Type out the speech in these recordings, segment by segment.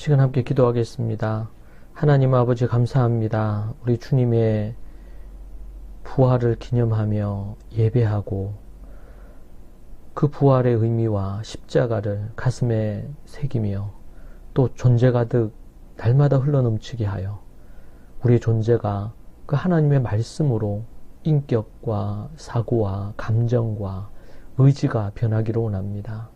시간 함께 기도하겠습니다. 하나님 아버지 감사합니다. 우리 주님의 부활을 기념하며 예배하고 그 부활의 의미와 십자가를 가슴에 새기며 또 존재 가득 날마다 흘러넘치게 하여 우리의 존재가 그 하나님의 말씀으로 인격과 사고와 감정과 의지가 변하기를 원합니다.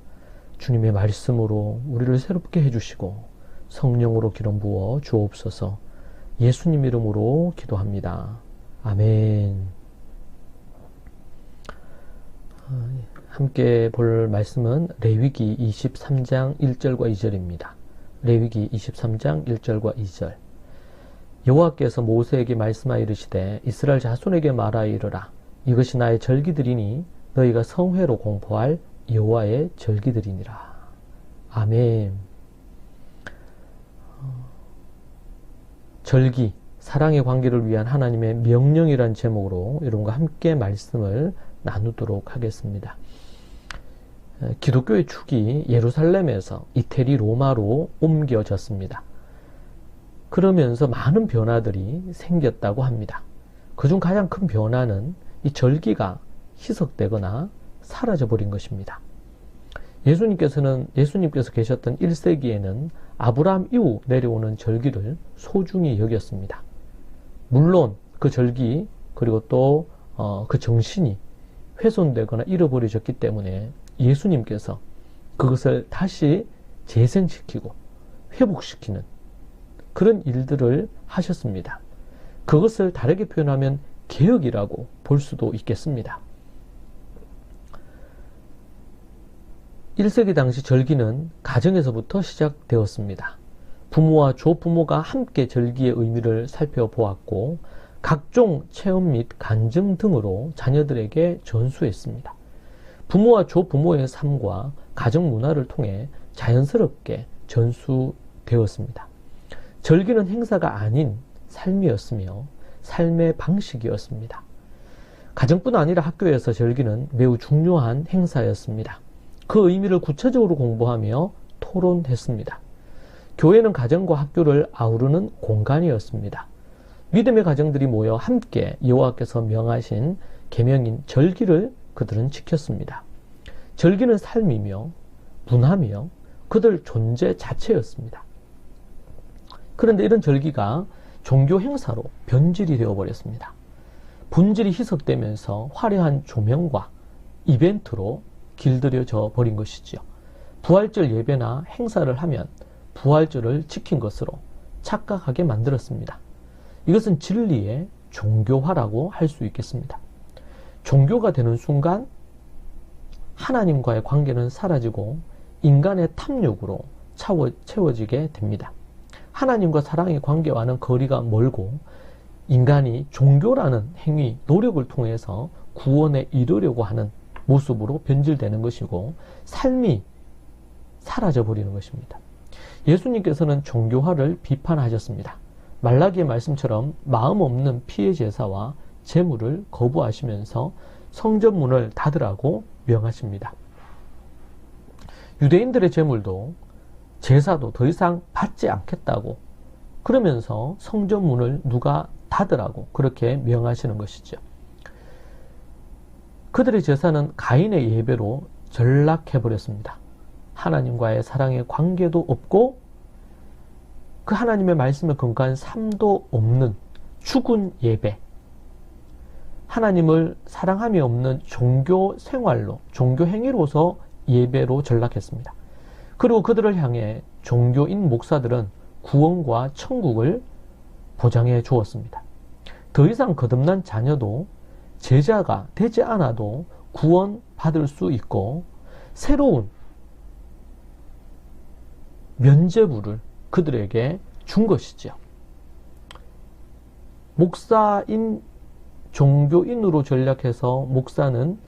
주님의 말씀으로 우리를 새롭게 해주시고 성령으로 기름 부어 주옵소서 예수님 이름으로 기도합니다. 아멘. 함께 볼 말씀은 레위기 23장 1절과 2절입니다. 레위기 23장 1절과 2절. 여호와께서 모세에게 말씀하여 이르시되 이스라엘 자손에게 말하여 이르라 이것이 나의 절기들이니 너희가 성회로 공포할 여호와의 절기들이니라. 아멘. 절기, 사랑의 관계를 위한 하나님의 명령이란 제목으로 여러분과 함께 말씀을 나누도록 하겠습니다. 기독교의 축이 예루살렘에서 이태리 로마로 옮겨졌습니다. 그러면서 많은 변화들이 생겼다고 합니다. 그중 가장 큰 변화는 이 절기가 희석되거나 사라져버린 것입니다. 예수님께서는 예수님께서 계셨던 1세기에는 아브라함 이후 내려오는 절기를 소중히 여겼습니다. 물론 그 절기 그리고 또그 어, 정신이 훼손되거나 잃어버려졌기 때문에 예수님께서 그것을 다시 재생시키고 회복시키는 그런 일들을 하셨습니다. 그것을 다르게 표현하면 개혁이라고 볼 수도 있겠습니다. 1세기 당시 절기는 가정에서부터 시작되었습니다. 부모와 조부모가 함께 절기의 의미를 살펴보았고 각종 체험 및 간증 등으로 자녀들에게 전수했습니다. 부모와 조부모의 삶과 가정 문화를 통해 자연스럽게 전수되었습니다. 절기는 행사가 아닌 삶이었으며 삶의 방식이었습니다. 가정뿐 아니라 학교에서 절기는 매우 중요한 행사였습니다. 그 의미를 구체적으로 공부하며 토론했습니다. 교회는 가정과 학교를 아우르는 공간이었습니다. 믿음의 가정들이 모여 함께 여호와께서 명하신 계명인 절기를 그들은 지켰습니다. 절기는 삶이며 문화며 그들 존재 자체였습니다. 그런데 이런 절기가 종교 행사로 변질이 되어버렸습니다. 본질이 희석되면서 화려한 조명과 이벤트로 길들여져 버린 것이지요. 부활절 예배나 행사를 하면 부활절을 지킨 것으로 착각하게 만들었습니다. 이것은 진리의 종교화라고 할 수 있겠습니다. 종교가 되는 순간 하나님과의 관계는 사라지고 인간의 탐욕으로 채워지게 됩니다. 하나님과 사랑의 관계와는 거리가 멀고 인간이 종교라는 행위, 노력을 통해서 구원에 이르려고 하는 모습으로 변질되는 것이고 삶이 사라져 버리는 것입니다. 예수님께서는 종교화를 비판하셨습니다. 말라기의 말씀처럼 마음 없는 피해 제사와 제물을 거부하시면서 성전문을 닫으라고 명하십니다. 유대인들의 제물도 제사도 더 이상 받지 않겠다고 그러면서 성전문을 누가 닫으라고 그렇게 명하시는 것이죠. 그들의 제사는 가인의 예배로 전락해버렸습니다. 하나님과의 사랑의 관계도 없고 그 하나님의 말씀에 근거한 삶도 없는 죽은 예배. 하나님을 사랑함이 없는 종교 생활로, 종교 행위로서 예배로 전락했습니다. 그리고 그들을 향해 종교인 목사들은 구원과 천국을 보장해 주었습니다. 더 이상 거듭난 자녀도 제자가 되지 않아도 구원 받을 수 있고 새로운 면제부를 그들에게 준 것이죠. 목사인 종교인으로 전략해서 목사는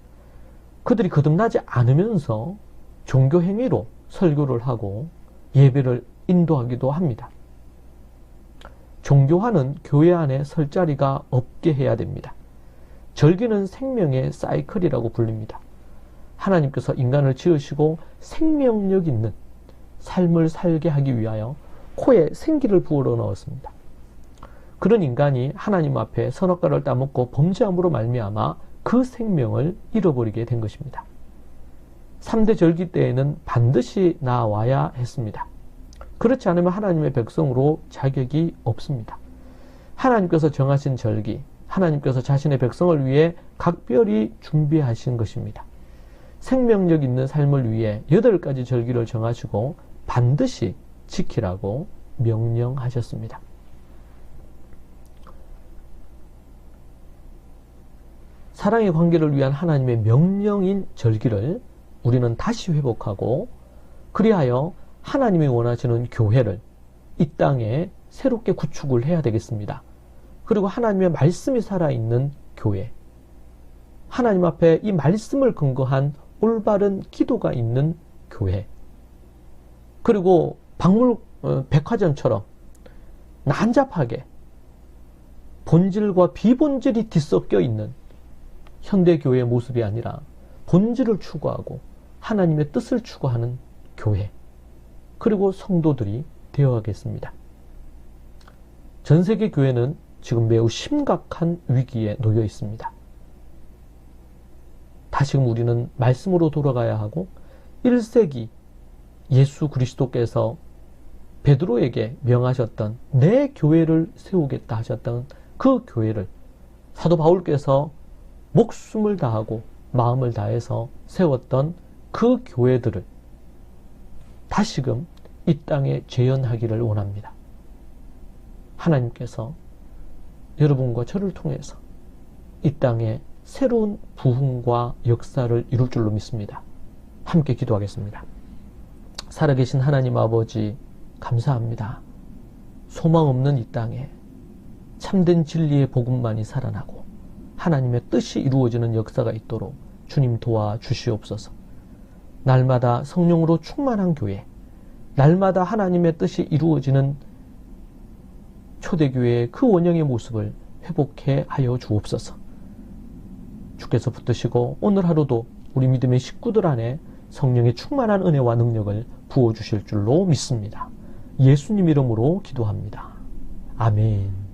그들이 거듭나지 않으면서 종교 행위로 설교를 하고 예배를 인도하기도 합니다. 종교화는 교회 안에 설 자리가 없게 해야 됩니다. 절기는 생명의 사이클이라고 불립니다. 하나님께서 인간을 지으시고 생명력 있는 삶을 살게 하기 위하여 코에 생기를 부어러 넣었습니다. 그런 인간이 하나님 앞에 선악과를 따먹고 범죄함으로 말미암아 그 생명을 잃어버리게 된 것입니다. 3대 절기 때에는 반드시 나와야 했습니다. 그렇지 않으면 하나님의 백성으로 자격이 없습니다. 하나님께서 정하신 절기, 하나님께서 자신의 백성을 위해 각별히 준비하신 것입니다. 생명력 있는 삶을 위해 여덟 가지 절기를 정하시고 반드시 지키라고 명령하셨습니다. 사랑의 관계를 위한 하나님의 명령인 절기를 우리는 다시 회복하고 그리하여 하나님이 원하시는 교회를 이 땅에 새롭게 구축을 해야 되겠습니다. 그리고 하나님의 말씀이 살아있는 교회. 하나님 앞에 이 말씀을 근거한 올바른 기도가 있는 교회. 그리고 박물 어, 백화점처럼 난잡하게 본질과 비본질이 뒤섞여 있는 현대 교회의 모습이 아니라 본질을 추구하고 하나님의 뜻을 추구하는 교회 그리고 성도들이 되어가겠습니다. 전 세계 교회는 지금 매우 심각한 위기에 놓여 있습니다. 다시금 우리는 말씀으로 돌아가야 하고 1세기 예수 그리스도께서 베드로에게 명하셨던 내 교회를 세우겠다 하셨던 그 교회를 사도 바울께서 목숨을 다하고 마음을 다해서 세웠던 그 교회들을 다시금 이 땅에 재현하기를 원합니다. 하나님께서 여러분과 저를 통해서 이 땅에 새로운 부흥과 역사를 이룰 줄로 믿습니다. 함께 기도하겠습니다. 살아계신 하나님 아버지, 감사합니다. 소망 없는 이 땅에 참된 진리의 복음만이 살아나고 하나님의 뜻이 이루어지는 역사가 있도록 주님 도와 주시옵소서. 날마다 성령으로 충만한 교회, 날마다 하나님의 뜻이 이루어지는 초대교회의 그 원형의 모습을 회복해 하여 주옵소서. 주께서 붙드시고 오늘 하루도 우리 믿음의 식구들 안에 성령의 충만한 은혜와 능력을 부어주실 줄로 믿습니다. 예수님 이름으로 기도합니다. 아멘.